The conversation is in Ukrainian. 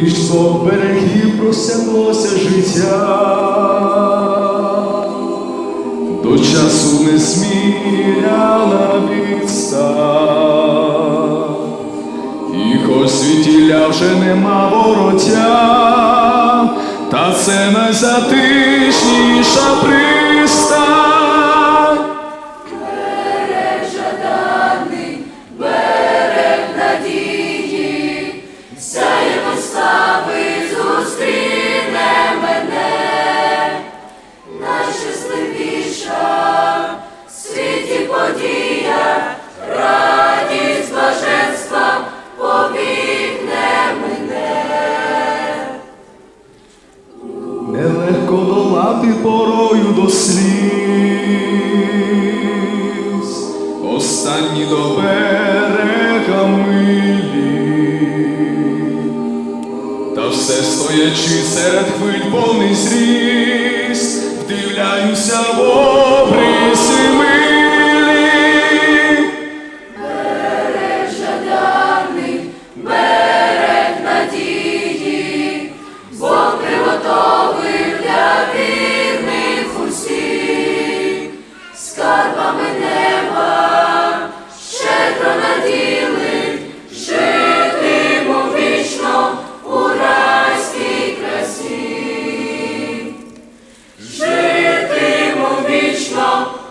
пішло берегів, просяглося життя, до часу не сміряла відста, і освітіля вже нема вороття, та це найзатишніша пристань. Долати порою до сліз, останні до берега милі, та все стоячи серед хвиль повний зріст, вдивляюся в song.